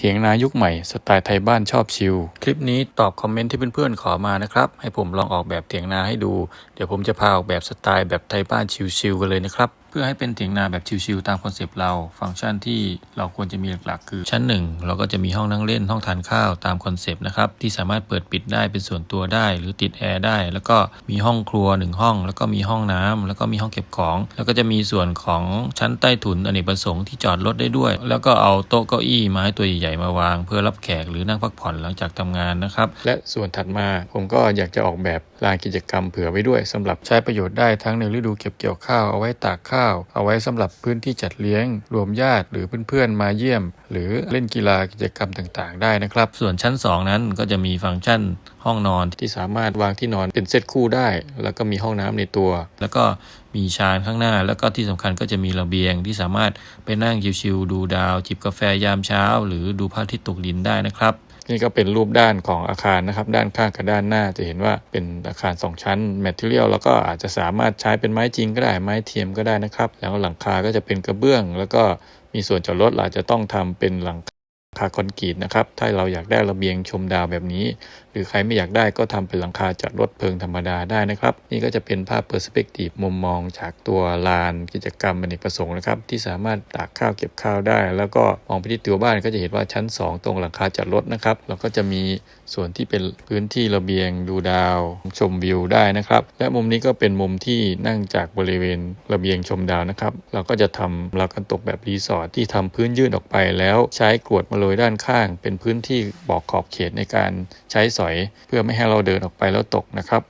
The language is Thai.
เถียงนายุคใหม่สไตล์ไทยบ้านชอบชิล คลิปนี้ตอบคอมเมนต์ที่เพื่อนๆขอมานะครับ ให้ผมลองออกแบบเถียงนาให้ดู เดี๋ยวผมจะพาออกแบบสไตล์แบบไทยบ้านชิลๆกันเลยนะครับ พื่อให้เป็นเถียงนาแบบชิลๆตามคอนเซปต์เรา ฟังก์ชันที่เราควรจะมีหลักๆ คือ ชั้นหนึ่งเราก็จะมีห้องนั่งเล่นห้องทานข้าวตามคอนเซปต์นะครับที่สามารถเปิดปิดได้เป็นส่วนตัวได้ หรือติดแอร์ได้ แล้วก็มีห้องครัวหนึ่งห้อง แล้วก็มีห้องน้ำแล้วก็มีห้องเก็บของ แล้วก็จะมีส่วนของชั้นใต้ถุนอเนกประสงค์ที่จอดรถได้ด้วย แล้วก็เอาโต๊ะเก้าอี้ไม้ตัวใหญ่ๆมาวาง เพื่อรับแขกหรือนั่งพักผ่อนหลังจากทำงานนะครับและส่วนถัดมาผมก็อยากจะออกแบบลานกิจกรรมเผื่อไว้ด้วยสำหรับใช้ประโยชน์ได้ทั้งในฤดูเก็บเกี่ยวข้าวเอาไว้ตากข้าวเอาไว้สำหรับพื้นที่จัดเลี้ยง รวมญาติหรือเพื่อนๆมาเยี่ยม หรือเล่นกีฬากิจกรรมต่างๆ ได้นะครับ ส่วนชั้น 2 นั้นก็จะมีฟังก์ชันห้องนอนที่สามารถวางที่นอนเป็นเซตคู่ได้ แล้วก็มีห้องน้ำในตัว แล้วก็มีชานข้างหน้า แล้วก็ที่สำคัญก็จะมีระเบียงที่สามารถไปนั่งชิวๆดูดาว จิบกาแฟยามเช้า หรือดูพระอาทิตย์ตกดินได้นะครับ นี่ก็เป็นรูปด้านของอาคารนะครับ ด้านข้างกับด้านหน้าจะเห็นว่าเป็นอาคาร 2 ชั้นแมทเทียลแล้วก็อาจจะสามารถใช้เป็นไม้จริงก็ได้ไม้เทียมก็ได้นะครับ แล้วหลังคาก็จะเป็นกระเบื้อง แล้วก็มีส่วนจอดรถอาจจะต้องทำเป็นหลัง คาคอนกรีตนะครับ ถ้าเราอยากได้ระเบียงชมดาวแบบนี้ หรือใครไม่อยากได้ก็ทำเป็นหลังคาจากรถเพลิงธรรมดาได้นะครับ นี่ก็จะเป็นภาพเปอร์สเปกทีฟมุมมองจากตัวลานกิจกรรมอเนกประสงค์นะครับ ที่สามารถตากข้าวเก็บข้าวได้ แล้วก็มองไปที่ตัวบ้านก็จะเห็นว่าชั้น 2 ตรงหลังคาจอดรถนะครับแล้วก็จะมีส่วนที่เป็นพื้นที่ระเบียงดูดาวชมวิวได้นะครับ และมุมนี้ก็เป็นมุมที่นั่งจากบริเวณระเบียงชมดาวนะครับ เราก็จะทำราวกันตกแบบรีสอร์ทที่ทำพื้นยื่นออกไปแล้วใช้กรวดมาโรยด้านข้างเป็นพื้นที่บอกขอบเขตในการใช้สอย เพื่อไม่ให้เราเดินออกไปแล้วตกนะครับ